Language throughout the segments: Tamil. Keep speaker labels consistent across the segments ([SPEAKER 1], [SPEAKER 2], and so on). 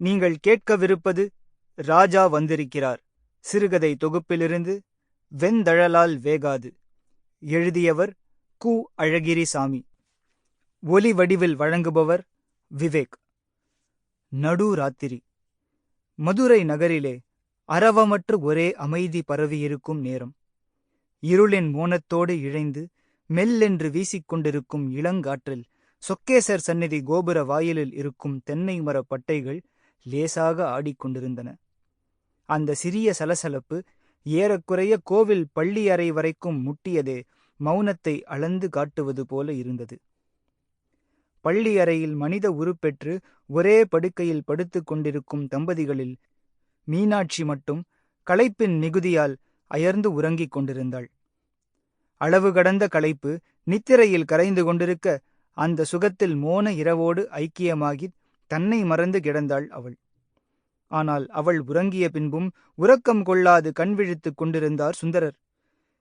[SPEAKER 1] நீங்கள் கேட்கவிருப்பது ராஜா வந்திருக்கிறார். சிறுகதை தொகுப்பிலிருந்து வெந்தழலால் வேகாது எழுதியவர் கு. அழகிரிசாமி. ஒலி வடிவில் வழங்குபவர் விவேக். நடுராத்திரி மதுரை நகரிலே அரவமற்று ஒரே அமைதி பரவியிருக்கும் நேரம். இருளின் மோனத்தோடு இழைந்து மெல்லென்று வீசிக்கொண்டிருக்கும் இளங்காற்றில் சொக்கேசர் சந்நிதி கோபுர வாயிலில் இருக்கும் தென்னை மரப் பட்டைகள் லேசாக ஆடிக்கொண்டிருந்தன. அந்த சிறிய சலசலப்பு ஏறக்குறைய கோவில் பள்ளி அறை வரைக்கும் முட்டியதே மௌனத்தை அளந்து காட்டுவது போல இருந்தது. பள்ளி அறையில் மனித உருப்பெற்று ஒரே படுக்கையில் படுத்துக் கொண்டிருக்கும் தம்பதிகளில் மீனாட்சி மட்டும் களைப்பின் மிகுதியால் அயர்ந்து உறங்கிக் கொண்டிருந்தாள். அளவு கடந்த களைப்பு நித்திரையில் கரைந்து கொண்டிருக்க அந்த சுகத்தில் மோன இரவோடு ஐக்கியமாகி தன்னை மறந்து கிடந்தாள் அவள். ஆனால் அவள் உறங்கிய பின்பும் உறக்கம் கொள்ளாது கண் விழித்துக் கொண்டிருந்தார் சுந்தரர்.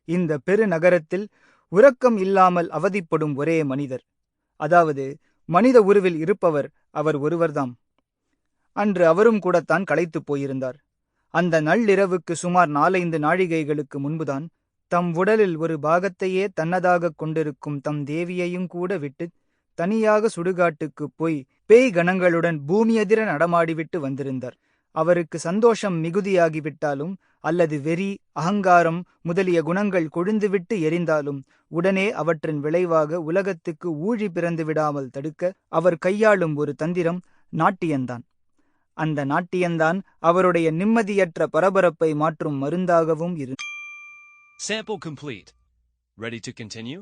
[SPEAKER 1] இந்த பெருநகரத்தில் உறக்கம் இல்லாமல் அவதிப்படும் ஒரே மனிதர். அதாவது மனித உருவில் இருப்பவர் அவர் ஒருவர்தாம். அன்று அவரும் கூடத்தான் களைத்துப் போயிருந்தார். அந்த நள்ளிரவுக்கு சுமார் நாலைந்து நாழிகைகளுக்கு முன்புதான் தம் உடலில் ஒரு பாகத்தையே தன்னதாகக் கொண்டிருக்கும் தம் தேவியையும் கூட விட்டு தனியாக சுடுகாட்டுக்குப் போய் பேய் கணங்களுடன் பூமியதிர நடமாடிவிட்டு வந்திருந்தார் அவருக்கு சந்தோஷம் மிகுதியாகிவிட்டாலும் அல்லது வெறி அகங்காரம் முதலிய குணங்கள் கொழுந்துவிட்டு எரிந்தாலும் உடனே அவற்றின் விளைவாக உலகத்துக்கு ஊழி பிறந்து விடாமல் தடுக்க அவர் கையாளும் ஒரு தந்திரம் நாட்டியந்தான் அந்த நாட்டியந்தான் அவருடைய நிம்மதியற்ற பரபரப்பை மாற்றும் மருந்தாகவும் இரு
[SPEAKER 2] Sample complete. Ready to continue?